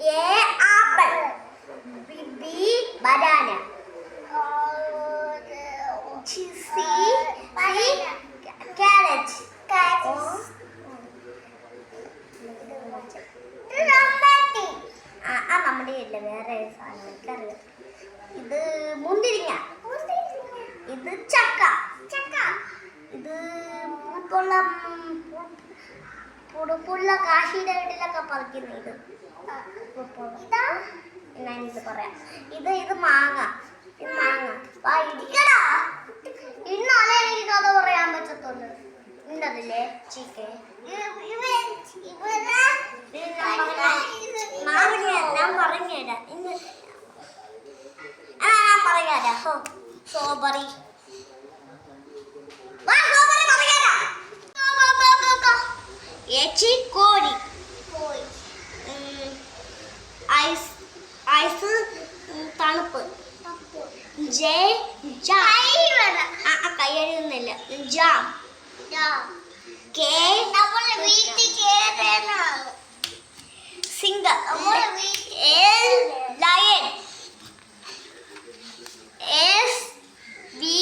A apple B C C carrot. Carrot. ആ നമ്മുടെ ഇല്ല വേറെ സാധനം എനിക്കറിയാം ഇത് മുന്തിരിങ്ങ. ഇത് ചക്ക. ചക്ക. ഇത് പുടുപ്പുള്ള പുടുപ്പുള്ള കാശിയുടെ വീട്ടിലൊക്കെ പറിക്കുന്ന ഇത്. ഇതാ. ഞാനിത് പറയാം. ഇത് ഇത് മാങ്ങ. ഇത് മാങ്ങ. വാ ഇരിക്കടാ ഇന്നാലേ എനിക്ക് കഥ പറയാൻ പറ്റത്തുള്ളൂ. ഉണ്ടതില്ലേ ചിക്കൻ ഞാൻ പറഞ്ഞുതരാം. ഇന്ന് ആ ഞാൻ ഹോ സോബറി. ജെ ജാം ആ ആ കൈ എഴുതുന്നില്ല jam K singer L lion S V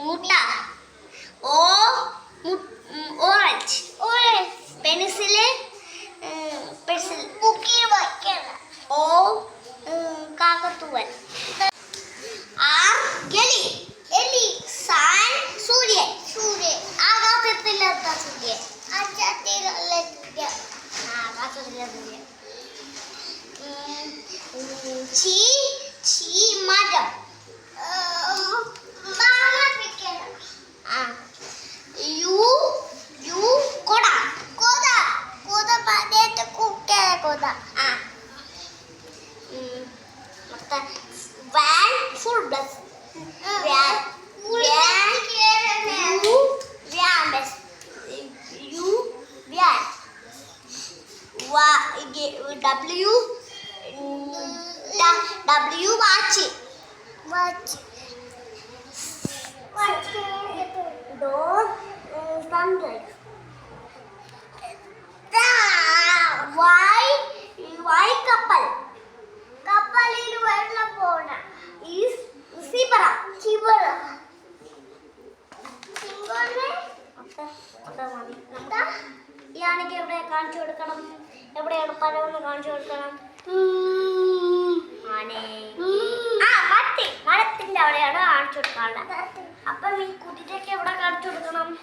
മുട്ട. O orange pencil pencil O കാക്കത്തൂവൻ छी छी मर यू यू कोड़ा कोड़ा कोड़ा बादे तो कुक्के कोड़ा आ मतलब van full plus one one you one बस यू वैन वा W W watch watch watch door uh, thunder why why couple couple in verla pona is zebra zebra ഇയാണെങ്കിൽ എവിടെ എവിടെയാണ് പഴമെന്ന് കാണിച്ചു കൊടുക്കണം കാണിച്ചു അപ്പം ഈ കുതിരയ്ക്ക് എവിടെ കാണിച്ചു കൊടുക്കണം.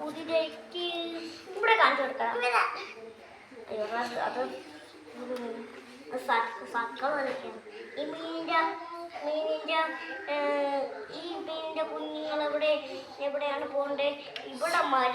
കുതിരയ്ക്ക് ഇവിടെ കാണിച്ചു കൊടുക്കണം. അത് ഈ മീനിന്റെ ഏർ, ഈ മീനിന്റെ കുഞ്ഞുങ്ങൾ എവിടെ എവിടെയാണ് പോകേണ്ടത് ഇവിടെ മഴ